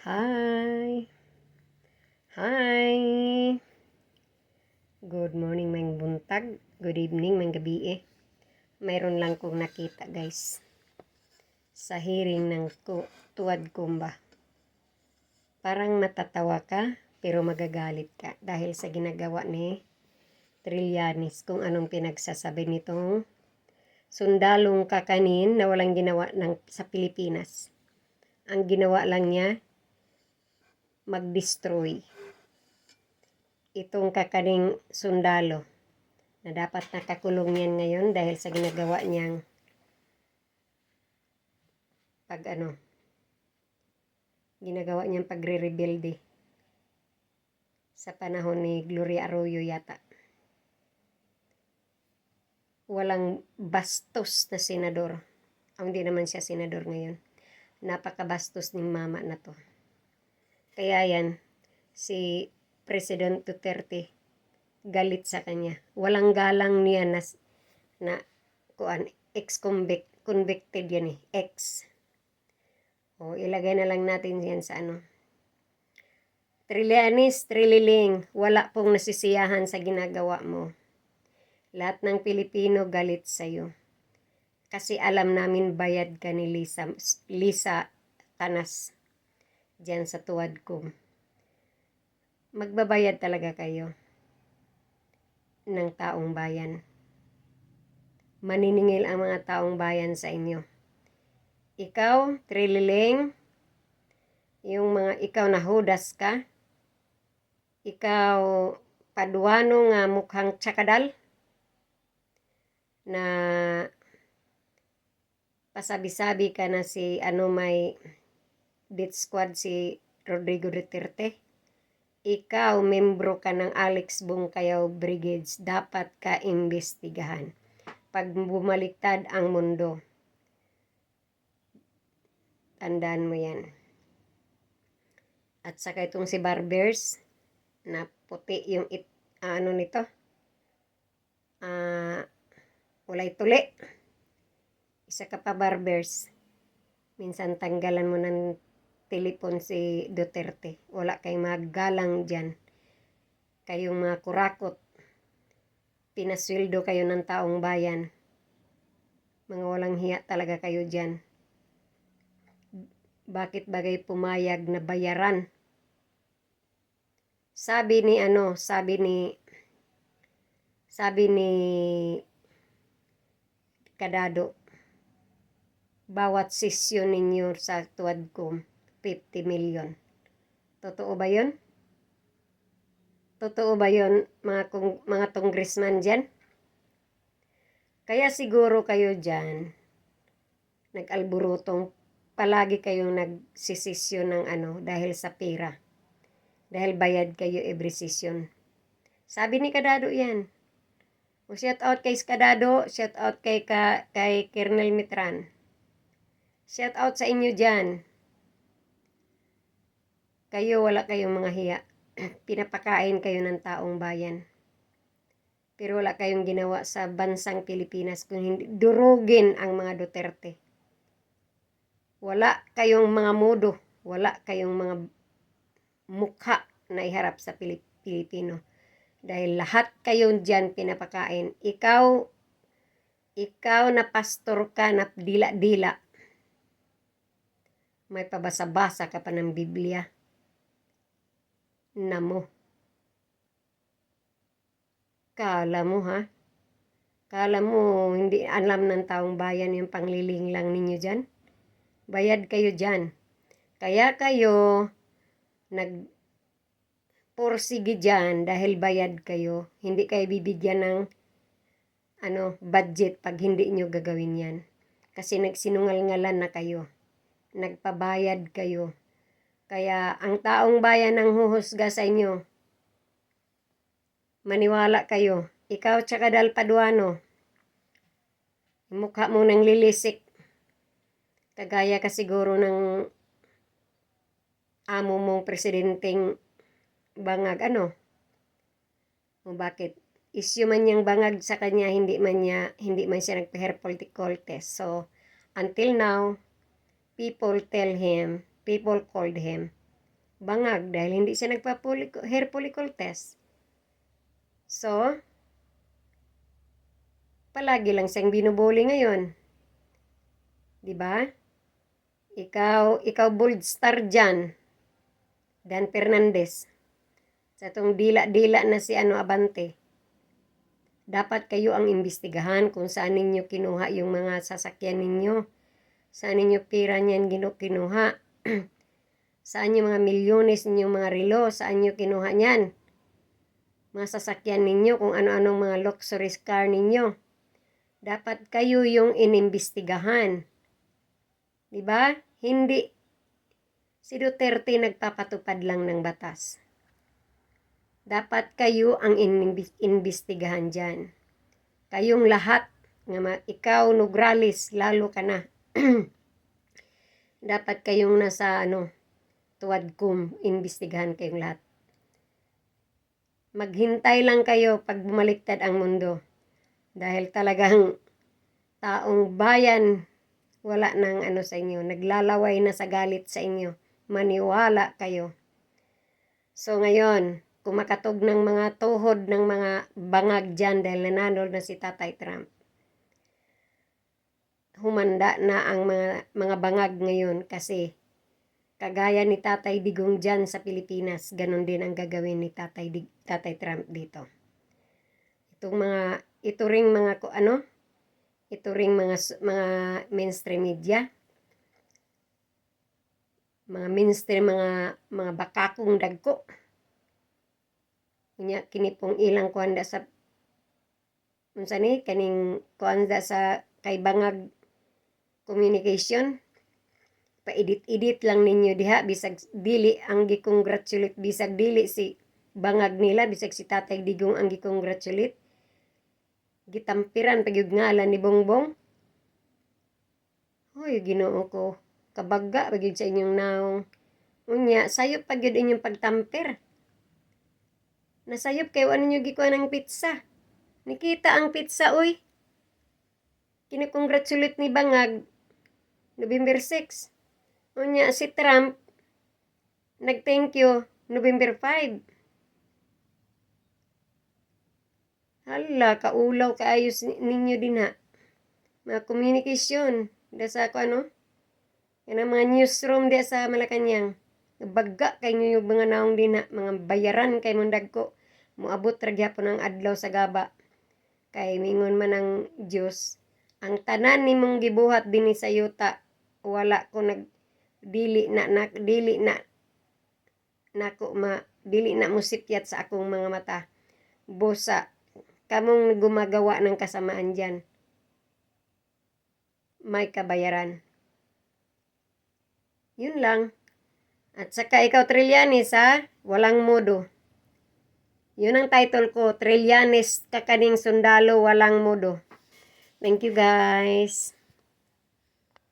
Hi! Hi! Good morning, may buntag. Good evening, may gabi eh. Mayroon lang kong nakita, guys. Sa hearing ng ku tuwad kumba. Parang matatawa ka, pero magagalit ka dahil sa ginagawa ni Trillanes kung anong pinagsasabi nitong sundalong kakanin na walang ginawa ng, sa Pilipinas. Ang ginawa lang niya, mag-destroy. Itong kakaning sundalo na dapat nakakulong yan ngayon dahil sa ginagawa niyang pag ano, ginagawa niyang pagre-rebelde sa panahon ni Gloria Arroyo yata. Walang bastos na senador. Ah, hindi naman siya senador ngayon. Napakabastos ng mama na to. Kaya yan, si President Duterte galit sa kanya. Walang galang niya na, na kuan, ex-convict, convicted yan eh, ex. O, ilagay na lang natin yan sa ano. Trillanes, Trililing, wala pong nasisiyahan sa ginagawa mo. Lahat ng Pilipino galit sa'yo. Kasi alam namin bayad ka ni Lisa, Lisa Tanas dyan sa tuwad ko. Magbabayad talaga kayo ng taong bayan. Maniningil ang mga taong bayan sa inyo. Ikaw, Trililing, yung mga ikaw na hudas ka, ikaw paduano nga mukhang tsakadal, na pasabi-sabi ka na si ano may death squad si Rodrigo Duterte. Ikaw, membro ka ng Alex Bungkayaw Brigades, dapat ka imbestigahan. Pag bumaliktad ang mundo, tandaan mo yan. At saka itong si Barbers, na puti yung it, ano nito, ah, walay tuli. Isa ka pa Barbers, minsan tanggalan mo ng telepon si Duterte. Wala kayong magalang dyan. Kayong mga kurakot. Pinasweldo kayo ng taong bayan. Mga walang hiya talaga kayo dyan. Bakit bagay pumayag na bayaran? Sabi ni ano, sabi ni sabi ni Kadado, bawat sesyon ninyo sa tuwad ko, 50 million. Totoo ba yun? Totoo ba yun, mga, kong, mga congressman dyan? Kaya siguro kayo dyan, nag-alburutong, palagi kayong nagsisisyon ng ano, dahil sa pera. Dahil bayad kayo every session. Sabi ni Kadado yan. O shout out kay Kadado, shout out kay, ka, kay Kernel Mitran. Shout out sa inyo dyan. Kayo wala kayong mga hiya. Pinapakain kayo ng taong bayan. Pero wala kayong ginawa sa bansang Pilipinas kung hindi durugin ang mga Duterte. Wala kayong mga modo, wala kayong mga mukha na iharap sa Pilip Pilipino. Dahil lahat kayo diyan pinapakain. Ikaw, ikaw na pastor ka na dila-dila. May pabasa-basa ka pa ng Biblia mo. Kala mo ha? Kala mo hindi alam ng taong bayan yung pangliling lang ninyo dyan? Bayad kayo dyan. Kaya kayo nag porsige dyan dahil bayad kayo. Hindi kayo bibigyan ng ano, budget pag hindi nyo gagawin yan. Kasi nagsinungal-ngalan na kayo. Nagpabayad kayo. Kaya ang taong bayan ang huhusga sa inyo. Maniwala kayo. Ikaw tsaka Dal Paduano. Mukha mo nang lilisik. Kagaya ka siguro ng amo mong presidenteng bangag ano. O bakit? Issue man niyang bangag sa kanya, hindi man niya, hindi man siya nagpa-hair political test. So, until now, people tell him, people called him bangag dahil hindi siya nagpa-hair follicle test. So, palagi lang siyang binubuli ngayon. 'Di ba? Ikaw, ikaw bold star dyan. Dan Fernandez. Sa itong dila-dila na si ano Abante. Dapat kayo ang imbestigahan kung saan ninyo kinuha yung mga sasakyan ninyo. Saan ninyo pira niyan kinuha. Saan yung mga milyones ninyong mga relo. Saan nyo kinuha niyan. Mga sasakyan ninyo kung ano-anong mga luxury car ninyo. Dapat kayo yung inimbestigahan. ba? Hindi si Duterte nagpapatupad lang ng batas. Dapat kayo ang inimbi- imbestigahan diyan. Kayong lahat nga ikaw Nograles lalo ka na. Dapat kayong nasa ano tuwad kum imbestigahan kayong lahat. Maghintay lang kayo pag bumaliktad ang mundo. Dahil talagang taong bayan wala nang ano sa inyo, naglalaway na sa galit sa inyo. Maniwala kayo. So ngayon, kumakatog ng mga tuhod ng mga bangag dyan dahil nanalo na si Tatay Trump. Humanda na ang mga, mga bangag ngayon kasi kagaya ni Tatay Digong dyan sa Pilipinas, ganun din ang gagawin ni Tatay, Dig, Tatay Trump dito. Itong mga, ito ring mga, ano, ito ring mga mga mainstream media. Mga mainstream mga mga bakakong dagko. Nya kini pong ilang kuanda sa unsa ni? Kaning kuanda sa kay bangag communication pa-edit-edit lang ninyo diha bisag dili ang gi-congratulate bisag dili si bangag nila bisag si Tatay Digong ang gi-congratulate gitampiran pagyud ngalan ni Bongbong. Hoy, Ginoo ko, kabaga pagyud sa inyong naong. Unya, sayop pagyud inyong pagtamper. Nasayop kayo ano nyo gikuha ng pizza. Nikita ang pizza, uy. Kinukongratulate ni Bangag, November 6. Unya, si Trump, nag-thank you, November 5. Hala, kaulaw kaayos ni- ninyo din ha. Mga communication. Da sa ako ano? Yan ang mga newsroom di sa Malacanang. Baga kay nyo yung mga naong din ha. Mga bayaran kay mundag ko. Muabot ra gyapon ang adlaw sa gaba. Kay mingon man ang Dios. Ang tanan nimong gibuhat dinhi sa yuta. Wala ko nag dili na, na dili na nako ma dili na musipyat sa akong mga mata. Busa kamong gumagawa ng kasamaan dyan, may kabayaran. Yun lang. At saka ikaw, Trillanes, ha? Walang modo. Yun ang title ko, Trillanes, kakaning sundalo, walang modo. Thank you, guys.